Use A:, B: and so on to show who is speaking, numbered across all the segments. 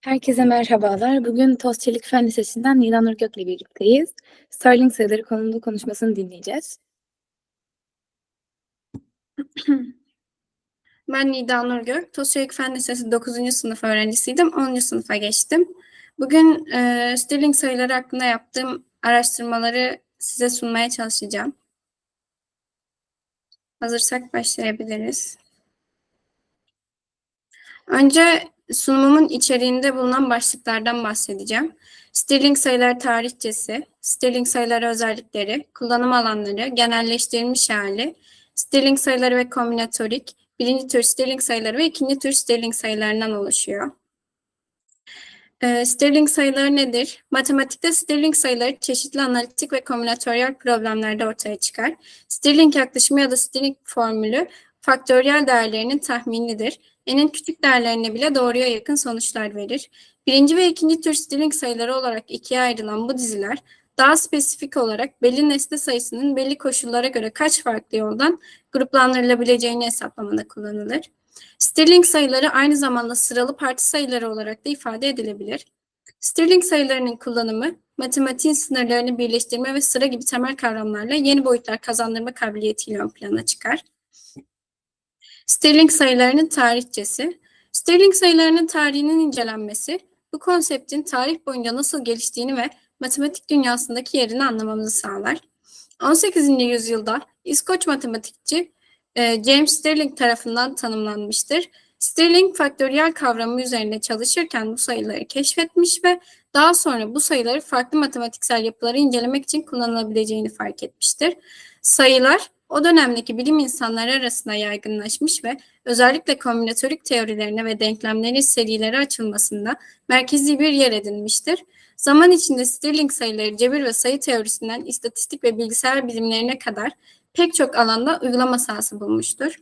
A: Herkese merhabalar. Bugün Toz Çelik Fen Lisesi'nden Nida Nur Gök'le birlikteyiz. Sterling sayıları konulu konuşmasını dinleyeceğiz.
B: Ben Nida Nur Gök. Toz Çelik Fen Lisesi 9. sınıf öğrencisiydim. 10. sınıfa geçtim. Bugün e, Stirling sayıları hakkında yaptığım araştırmaları size sunmaya çalışacağım. Hazırsak başlayabiliriz. Önce sunumumun içeriğinde bulunan başlıklardan bahsedeceğim. Stirling sayıları tarihçesi, Stirling sayıları özellikleri, kullanım alanları, genelleştirilmiş hali, Stirling sayıları ve kombinatorik, birinci tür Stirling sayıları ve ikinci tür Stirling sayılarından oluşuyor. Ee, Stirling sayıları nedir? Matematikte Stirling sayıları çeşitli analitik ve kombinatöryel problemlerde ortaya çıkar. Stirling yaklaşımı ya da Stirling formülü faktöriyel değerlerinin tahminidir. N'in küçük değerlerine bile doğruya yakın sonuçlar verir. Birinci ve ikinci tür Stirling sayıları olarak ikiye ayrılan bu diziler daha spesifik olarak belli nesne sayısının belli koşullara göre kaç farklı yoldan gruplandırılabileceğini hesaplamada kullanılır. Stirling sayıları aynı zamanda sıralı parti sayıları olarak da ifade edilebilir. Stirling sayılarının kullanımı, matematiğin sınırlarını birleştirme ve sıra gibi temel kavramlarla yeni boyutlar kazandırma kabiliyetiyle ön plana çıkar. Stirling sayılarının tarihçesi. Stirling sayılarının tarihinin incelenmesi, bu konseptin tarih boyunca nasıl geliştiğini ve matematik dünyasındaki yerini anlamamızı sağlar. 18. yüzyılda İskoç matematikçi e, James Stirling tarafından tanımlanmıştır. Stirling faktöriyel kavramı üzerinde çalışırken bu sayıları keşfetmiş ve daha sonra bu sayıları farklı matematiksel yapıları incelemek için kullanılabileceğini fark etmiştir. Sayılar o dönemdeki bilim insanları arasında yaygınlaşmış ve özellikle kombinatorik teorilerine ve denklemlerin serileri açılmasında merkezi bir yer edinmiştir. Zaman içinde Stirling sayıları cebir ve sayı teorisinden istatistik ve bilgisayar bilimlerine kadar pek çok alanda uygulama sahası bulmuştur.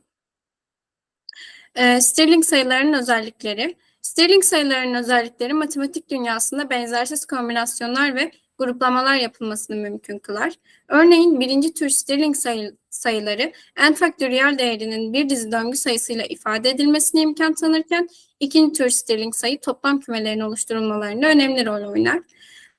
B: Ee, Stirling sayılarının özellikleri Stirling sayılarının özellikleri matematik dünyasında benzersiz kombinasyonlar ve gruplamalar yapılmasını mümkün kılar. Örneğin birinci tür Stirling sayı, sayıları n faktöriyel değerinin bir dizi döngü sayısıyla ifade edilmesine imkan tanırken ikinci tür Stirling sayı toplam kümelerin oluşturulmalarında önemli rol oynar.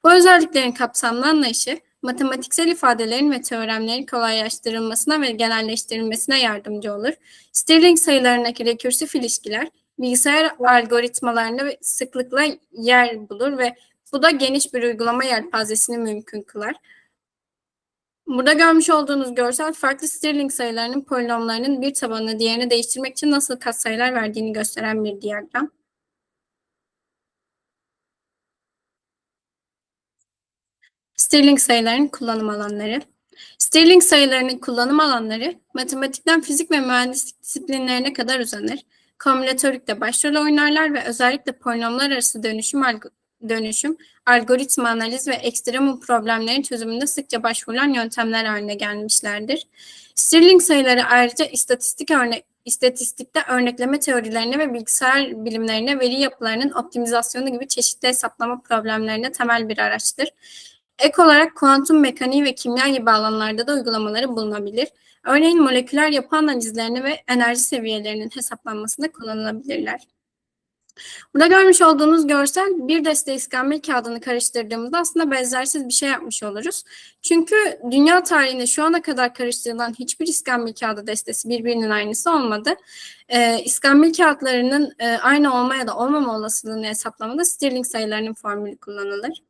B: Bu özelliklerin kapsamlı anlayışı matematiksel ifadelerin ve teoremlerin kolaylaştırılmasına ve genelleştirilmesine yardımcı olur. Stirling sayılarındaki rekürsif ilişkiler bilgisayar algoritmalarında sıklıkla yer bulur ve bu da geniş bir uygulama yelpazesini mümkün kılar. Burada görmüş olduğunuz görsel farklı Stirling sayılarının polinomlarının bir tabanını diğerine değiştirmek için nasıl katsayılar verdiğini gösteren bir diyagram. Stirling sayılarının kullanım alanları. Stirling sayılarının kullanım alanları matematikten fizik ve mühendislik disiplinlerine kadar uzanır. Kombinatörlükte başrol oynarlar ve özellikle polinomlar arası dönüşüm dönüşüm, algoritma analiz ve ekstremum problemlerin çözümünde sıkça başvurulan yöntemler haline gelmişlerdir. Stirling sayıları ayrıca istatistik örnek istatistikte örnekleme teorilerine ve bilgisayar bilimlerine veri yapılarının optimizasyonu gibi çeşitli hesaplama problemlerine temel bir araçtır. Ek olarak kuantum mekaniği ve kimya gibi alanlarda da uygulamaları bulunabilir. Örneğin moleküler yapı analizlerini ve enerji seviyelerinin hesaplanmasında kullanılabilirler. Burada görmüş olduğunuz görsel bir deste iskambil kağıdını karıştırdığımızda aslında benzersiz bir şey yapmış oluruz. Çünkü dünya tarihinde şu ana kadar karıştırılan hiçbir iskambil kağıdı destesi birbirinin aynısı olmadı. Ee, iskambil kağıtlarının e, aynı olma ya da olmama olasılığını hesaplamada Stirling sayılarının formülü kullanılır.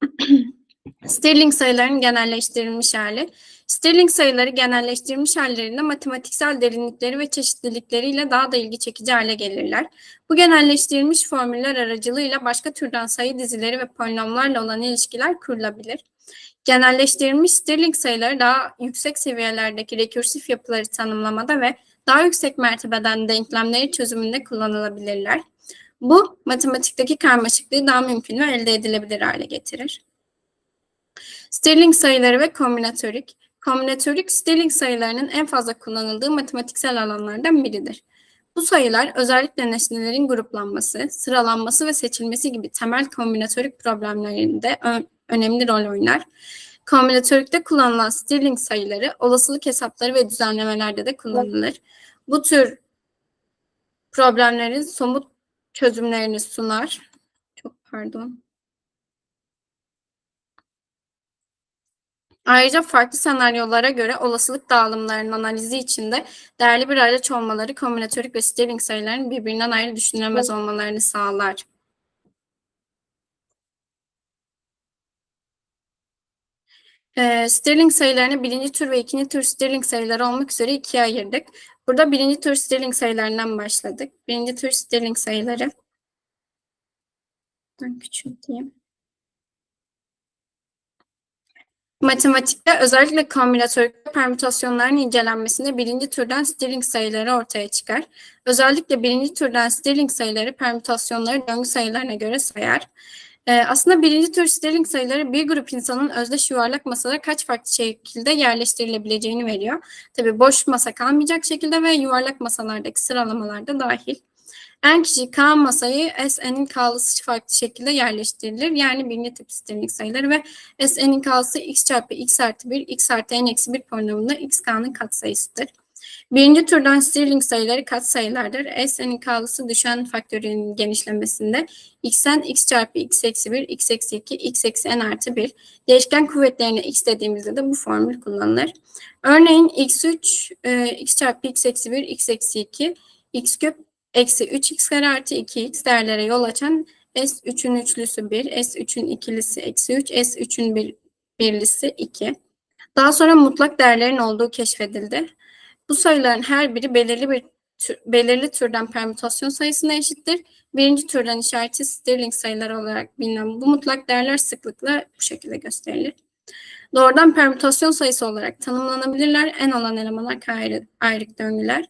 B: Stirling sayılarının genelleştirilmiş hali. Stirling sayıları genelleştirilmiş hallerinde matematiksel derinlikleri ve çeşitlilikleriyle daha da ilgi çekici hale gelirler. Bu genelleştirilmiş formüller aracılığıyla başka türden sayı dizileri ve polinomlarla olan ilişkiler kurulabilir. Genelleştirilmiş Stirling sayıları daha yüksek seviyelerdeki rekürsif yapıları tanımlamada ve daha yüksek mertebeden denklemleri çözümünde kullanılabilirler. Bu matematikteki karmaşıklığı daha mümkün ve elde edilebilir hale getirir. Stirling sayıları ve kombinatorik. Kombinatorik Stirling sayılarının en fazla kullanıldığı matematiksel alanlardan biridir. Bu sayılar özellikle nesnelerin gruplanması, sıralanması ve seçilmesi gibi temel kombinatorik problemlerinde önemli rol oynar. Kombinatörlükte kullanılan Stirling sayıları olasılık hesapları ve düzenlemelerde de kullanılır. Bu tür problemlerin somut çözümlerini sunar. Çok pardon. Ayrıca farklı senaryolara göre olasılık dağılımlarının analizi içinde değerli bir araç olmaları kombinatorik ve Stirling sayıların birbirinden ayrı düşünülemez olmalarını sağlar. Ee, Stirling sayılarını birinci tür ve ikinci tür Stirling sayıları olmak üzere ikiye ayırdık. Burada birinci tür Stirling sayılarından başladık. Birinci tür Stirling sayıları. Ben küçülteyim. Matematikte özellikle kombinatörlük ve permütasyonların incelenmesinde birinci türden Stirling sayıları ortaya çıkar. Özellikle birinci türden Stirling sayıları permütasyonları döngü sayılarına göre sayar. Ee, aslında birinci tür Stirling sayıları bir grup insanın özdeş yuvarlak masada kaç farklı şekilde yerleştirilebileceğini veriyor. Tabii boş masa kalmayacak şekilde ve yuvarlak masalardaki sıralamalarda dahil. En kişi K masayı S'nin K'lısı farklı şekilde yerleştirilir. Yani birinci tip Stirling sayıları ve S'nin K'lısı x çarpı x artı 1, x artı n eksi 1 polinomunda x K'nın katsayısıdır. Birinci türden Stirling sayıları katsayılardır. S'nin K'lısı düşen faktörünün genişlemesinde x'en x çarpı x eksi 1, x eksi 2, x eksi n artı 1. Değişken kuvvetlerine x dediğimizde de bu formül kullanılır. Örneğin x3, e, x çarpı x eksi 1, x eksi 2, x küp eksi 3x kare artı 2x değerlere yol açan S3'ün üçlüsü 1, S3'ün ikilisi eksi 3, S3'ün bir, birlisi 2. Daha sonra mutlak değerlerin olduğu keşfedildi. Bu sayıların her biri belirli bir tür, belirli türden permütasyon sayısına eşittir. Birinci türden işareti Stirling sayıları olarak bilinen bu mutlak değerler sıklıkla bu şekilde gösterilir. Doğrudan permütasyon sayısı olarak tanımlanabilirler. En olan elemanlar ayrı, ayrık döngüler.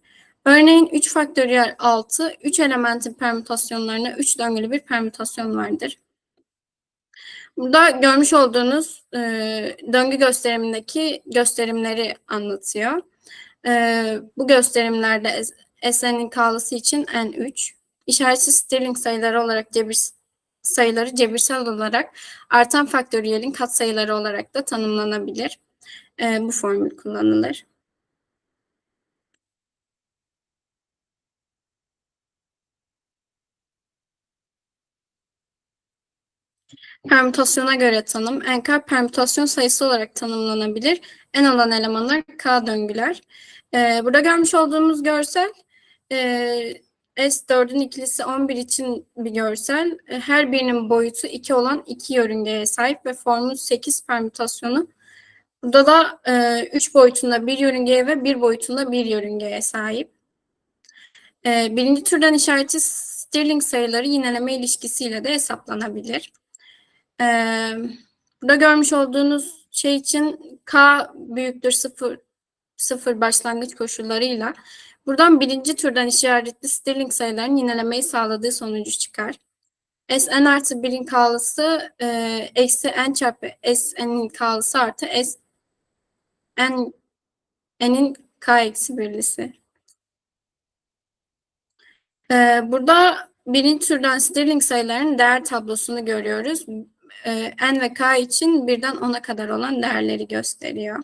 B: Örneğin 3 faktöriyel 6, 3 elementin permütasyonlarına 3 döngülü bir permütasyon vardır. Burada görmüş olduğunuz e, döngü gösterimindeki gösterimleri anlatıyor. E, bu gösterimlerde S'nin K'lısı için N3, işaretsiz Stirling sayıları olarak cebir sayıları cebirsel olarak artan faktöriyelin katsayıları olarak da tanımlanabilir. E, bu formül kullanılır. Permütasyona göre tanım. NK permütasyon sayısı olarak tanımlanabilir. En olan elemanlar K döngüler. Ee, burada görmüş olduğumuz görsel e, S4'ün ikilisi 11 için bir görsel. E, her birinin boyutu 2 olan iki yörüngeye sahip ve formu 8 permütasyonu. Burada da e, 3 boyutunda bir yörüngeye ve 1 boyutunda bir yörüngeye sahip. E, birinci türden işareti Stirling sayıları yineleme ilişkisiyle de hesaplanabilir. Ee, burada görmüş olduğunuz şey için K büyüktür sıfır, sıfır başlangıç koşullarıyla buradan birinci türden işaretli Stirling sayıların yinelemeyi sağladığı sonucu çıkar. S n artı 1'in K'lısı e, eksi n çarpı S n'in K'lısı artı S n n'in K eksi birlisi. Ee, burada birinci türden Stirling sayıların değer tablosunu görüyoruz e, n ve k için birden 10'a kadar olan değerleri gösteriyor.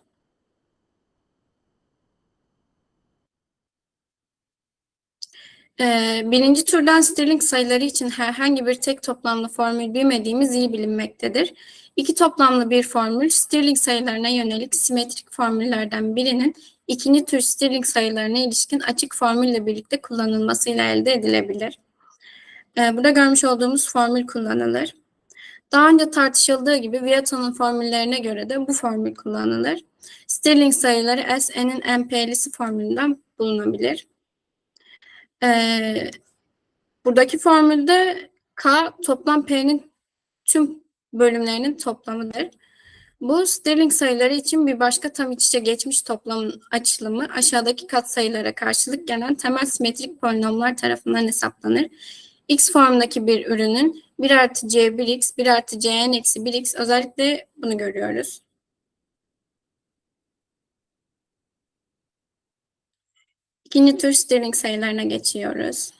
B: E, birinci türden Stirling sayıları için herhangi bir tek toplamlı formül bilmediğimiz iyi bilinmektedir. İki toplamlı bir formül Stirling sayılarına yönelik simetrik formüllerden birinin ikinci tür Stirling sayılarına ilişkin açık formülle birlikte kullanılmasıyla elde edilebilir. E, burada görmüş olduğumuz formül kullanılır. Daha önce tartışıldığı gibi Vieta'nın formüllerine göre de bu formül kullanılır. Stirling sayıları S'nin NP'lisi formülünden bulunabilir. Ee, buradaki formülde K toplam P'nin tüm bölümlerinin toplamıdır. Bu Stirling sayıları için bir başka tam iç içe geçmiş toplamın açılımı aşağıdaki katsayılara karşılık gelen temel simetrik polinomlar tarafından hesaplanır. X formundaki bir ürünün 1 artı C1x, 1 artı Cn eksi 1x özellikle bunu görüyoruz. İkinci tür Stirling sayılarına geçiyoruz.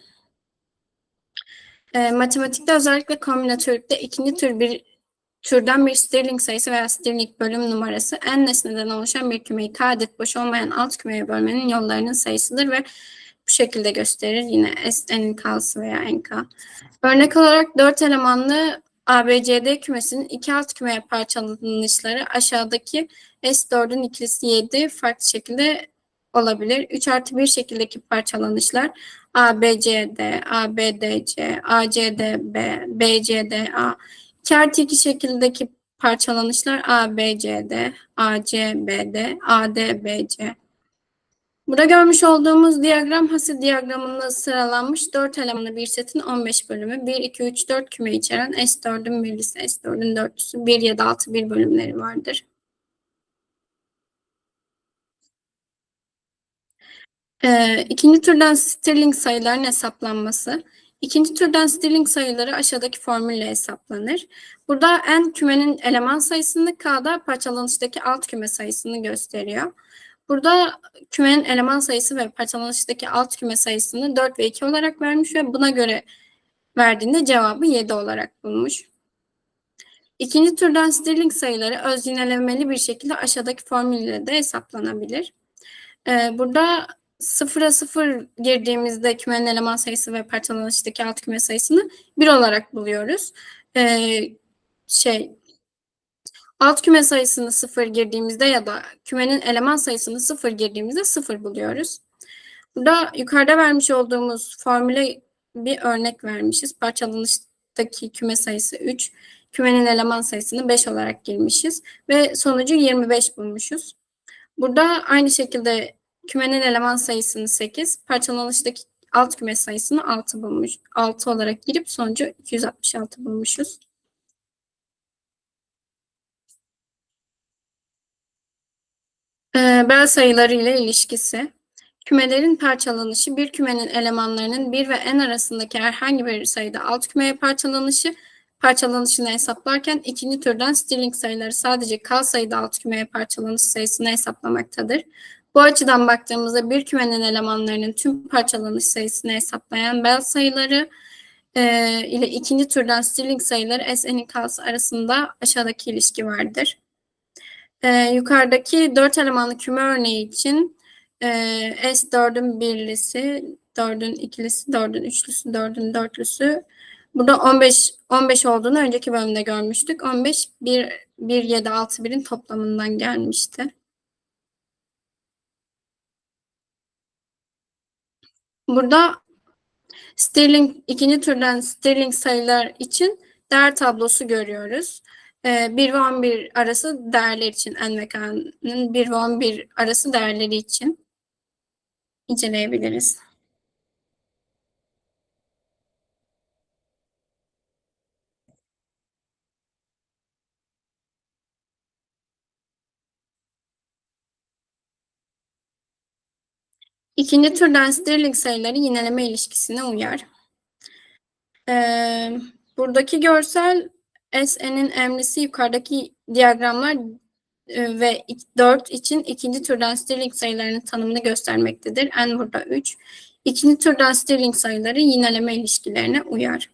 B: E, matematikte özellikle kombinatörlükte ikinci tür bir türden bir Stirling sayısı veya Stirling bölüm numarası n nesneden oluşan bir kümeyi k boş olmayan alt kümeye bölmenin yollarının sayısıdır ve bu şekilde gösterir. Yine S, N'in K'sı veya NK. Örnek olarak dört elemanlı ABCD kümesinin iki alt kümeye parçalanışları aşağıdaki S4'ün ikilisi 7 farklı şekilde olabilir. 3 artı 1 şekildeki parçalanışlar ABCD, ABDC, ACDB, BCDA. 2 artı 2 şekildeki parçalanışlar ABCD, ACBD, ADBC. Burada görmüş olduğumuz diyagram Hasse diyagramında sıralanmış 4 elemanlı bir setin 15 bölümü. 1, 2, 3, 4 küme içeren S4'ün birlisi, S4'ün dörtlüsü, 1, 7, 6, 1 bölümleri vardır. Ee, ikinci türden Stirling sayıların hesaplanması. İkinci türden Stirling sayıları aşağıdaki formülle hesaplanır. Burada n kümenin eleman sayısını K'da parçalanıştaki alt küme sayısını gösteriyor. Burada kümenin eleman sayısı ve parçalanıştaki alt küme sayısını 4 ve 2 olarak vermiş ve buna göre verdiğinde cevabı 7 olarak bulmuş. İkinci türden Stirling sayıları öz yinelemeli bir şekilde aşağıdaki formülle de hesaplanabilir. Ee, burada sıfıra sıfır girdiğimizde kümenin eleman sayısı ve parçalanıştaki alt küme sayısını 1 olarak buluyoruz. Ee, şey alt küme sayısını sıfır girdiğimizde ya da kümenin eleman sayısını sıfır girdiğimizde sıfır buluyoruz. Burada yukarıda vermiş olduğumuz formüle bir örnek vermişiz. Parçalanıştaki küme sayısı 3, kümenin eleman sayısını 5 olarak girmişiz ve sonucu 25 bulmuşuz. Burada aynı şekilde kümenin eleman sayısını 8, parçalanıştaki alt küme sayısını 6 bulmuş. 6 olarak girip sonucu 266 bulmuşuz. Bel sayıları ile ilişkisi. Kümelerin parçalanışı bir kümenin elemanlarının 1 ve n arasındaki herhangi bir sayıda alt kümeye parçalanışı parçalanışını hesaplarken ikinci türden Stirling sayıları sadece k sayıda alt kümeye parçalanış sayısını hesaplamaktadır. Bu açıdan baktığımızda bir kümenin elemanlarının tüm parçalanış sayısını hesaplayan bel sayıları e, ile ikinci türden Stirling sayıları S'nin k'sı arasında aşağıdaki ilişki vardır. E, yukarıdaki dört elemanlı küme örneği için e, S dördün birlisi, dördün ikilisi, dördün üçlüsü, dördün dörtlüsü. Burada 15 15 olduğunu önceki bölümde görmüştük. 15 1 1 7 6 1'in toplamından gelmişti. Burada Stirling ikinci türden Stirling sayılar için değer tablosu görüyoruz. 1 ve 11 arası değerler için n ve k'nın 1 ve 11 arası değerleri için inceleyebiliriz. İkinci türden Stirling sayıları yineleme ilişkisine uyar. Ee, buradaki görsel SN'in emrisi yukarıdaki diyagramlar e, ve 4 için ikinci türden Stirling sayılarının tanımını göstermektedir. N burada 3. İkinci türden Stirling sayıları yineleme ilişkilerine uyar.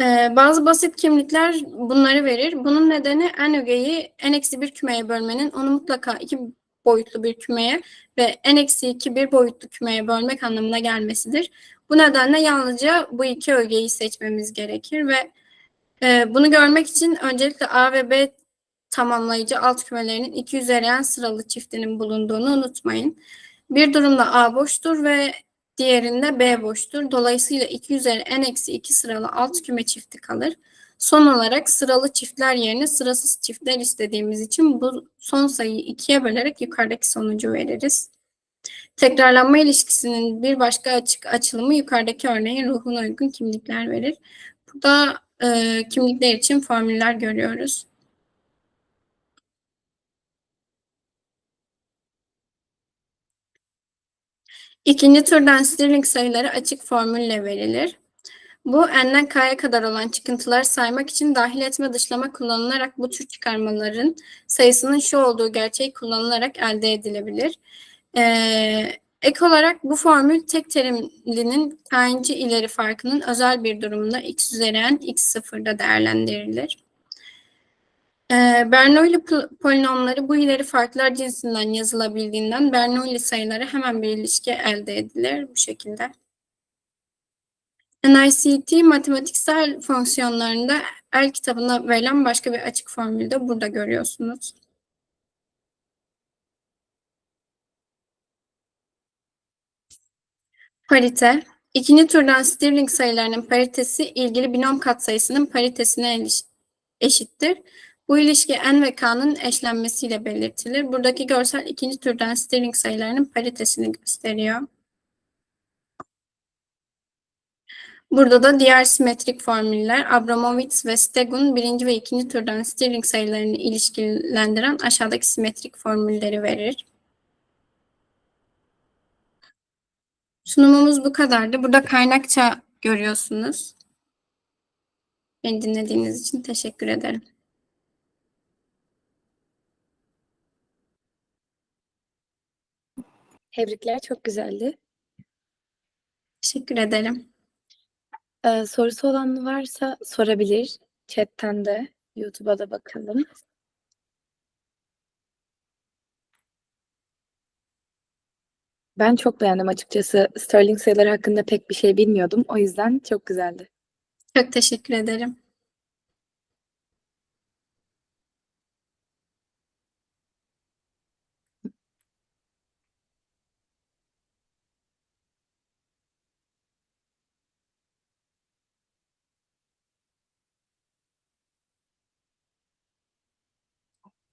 B: Ee, bazı basit kimlikler bunları verir. Bunun nedeni n ögeyi n-1 kümeye bölmenin onu mutlaka iki boyutlu bir kümeye ve n-2 bir boyutlu kümeye bölmek anlamına gelmesidir. Bu nedenle yalnızca bu iki ögeyi seçmemiz gerekir ve e, bunu görmek için öncelikle A ve B tamamlayıcı alt kümelerinin iki üzeri n sıralı çiftinin bulunduğunu unutmayın. Bir durumda A boştur ve diğerinde B boştur. Dolayısıyla 2 üzeri n-2 sıralı alt küme çifti kalır. Son olarak sıralı çiftler yerine sırasız çiftler istediğimiz için bu son sayıyı ikiye bölerek yukarıdaki sonucu veririz. Tekrarlanma ilişkisinin bir başka açık açılımı yukarıdaki örneğin ruhuna uygun kimlikler verir. Burada e, kimlikler için formüller görüyoruz. İkinci türden Stirling sayıları açık formülle verilir. Bu n'den k'ya kadar olan çıkıntıları saymak için dahil etme dışlama kullanılarak bu tür çıkarmaların sayısının şu olduğu gerçeği kullanılarak elde edilebilir. Ee, ek olarak bu formül tek terimlinin k'inci ileri farkının özel bir durumunda x üzeri x sıfırda değerlendirilir. Ee, Bernoulli pol- polinomları bu ileri farklar cinsinden yazılabildiğinden Bernoulli sayıları hemen bir ilişki elde edilir bu şekilde. NICT matematiksel fonksiyonlarında el kitabına verilen başka bir açık formülü de burada görüyorsunuz. Parite, ikinci türden Stirling sayılarının paritesi ilgili binom katsayısının paritesine eşittir. Bu ilişki n ve k'nın eşlenmesiyle belirtilir. Buradaki görsel ikinci türden Stirling sayılarının paritesini gösteriyor. Burada da diğer simetrik formüller Abramovitz ve Stegun birinci ve ikinci türden Stirling sayılarını ilişkilendiren aşağıdaki simetrik formülleri verir. Sunumumuz bu kadardı. Burada kaynakça görüyorsunuz. Beni dinlediğiniz için teşekkür ederim.
A: Tebrikler, çok güzeldi.
B: Teşekkür ederim.
A: Ee, sorusu olan varsa sorabilir. Chat'ten de, YouTube'a da bakalım. Ben çok beğendim açıkçası. Sterling sayıları hakkında pek bir şey bilmiyordum. O yüzden çok güzeldi.
B: Çok teşekkür ederim.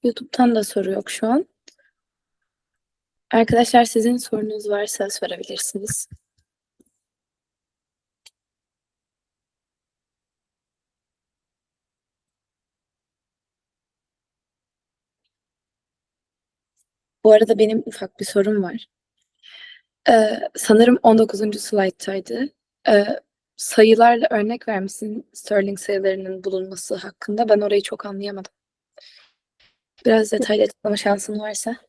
A: YouTube'dan da soru yok şu an. Arkadaşlar sizin sorunuz varsa sorabilirsiniz. Bu arada benim ufak bir sorum var. Ee, sanırım 19. slayttaydı. Ee, sayılarla örnek vermişsin Sterling sayılarının bulunması hakkında. Ben orayı çok anlayamadım. Biraz detaylı açıklama şansın varsa.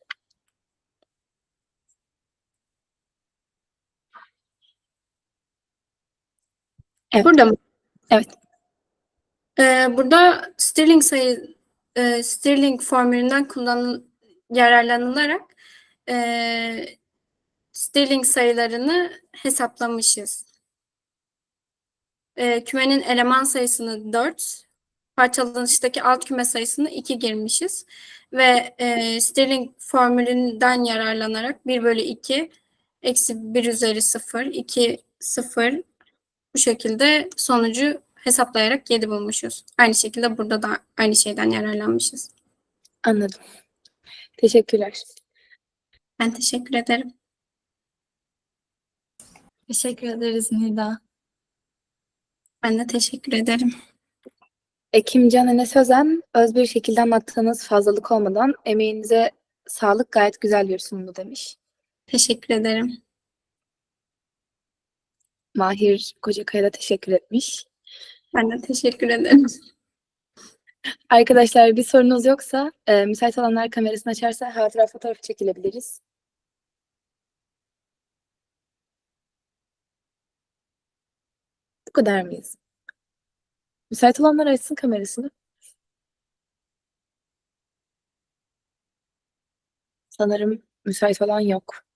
A: Evet.
B: Burada mı?
A: Evet.
B: Ee, burada Stirling sayı e, Stirling formülünden kullanıl yararlanılarak e, Stirling sayılarını hesaplamışız. E, kümenin eleman sayısını 4, parçalanıştaki alt küme sayısını 2 girmişiz. Ve e, Stirling formülünden yararlanarak 1 bölü 2 eksi 1 üzeri 0, 2, 0 bu şekilde sonucu hesaplayarak 7 bulmuşuz. Aynı şekilde burada da aynı şeyden yararlanmışız.
A: Anladım. Teşekkürler.
B: Ben teşekkür ederim.
C: Teşekkür ederiz Nida.
B: Ben de teşekkür ederim.
A: Ekimcan Enes Özen, öz bir şekilde anlattığınız fazlalık olmadan emeğinize sağlık gayet güzel bir sunumdu demiş.
B: Teşekkür ederim.
A: Mahir Kocakaya da teşekkür etmiş.
B: Ben de teşekkür ederim.
A: Arkadaşlar bir sorunuz yoksa e, müsait olanlar kamerasını açarsa hatıra fotoğrafı çekilebiliriz. Bu kadar mıyız? Müsait olanlar açsın kamerasını. Sanırım müsait olan yok.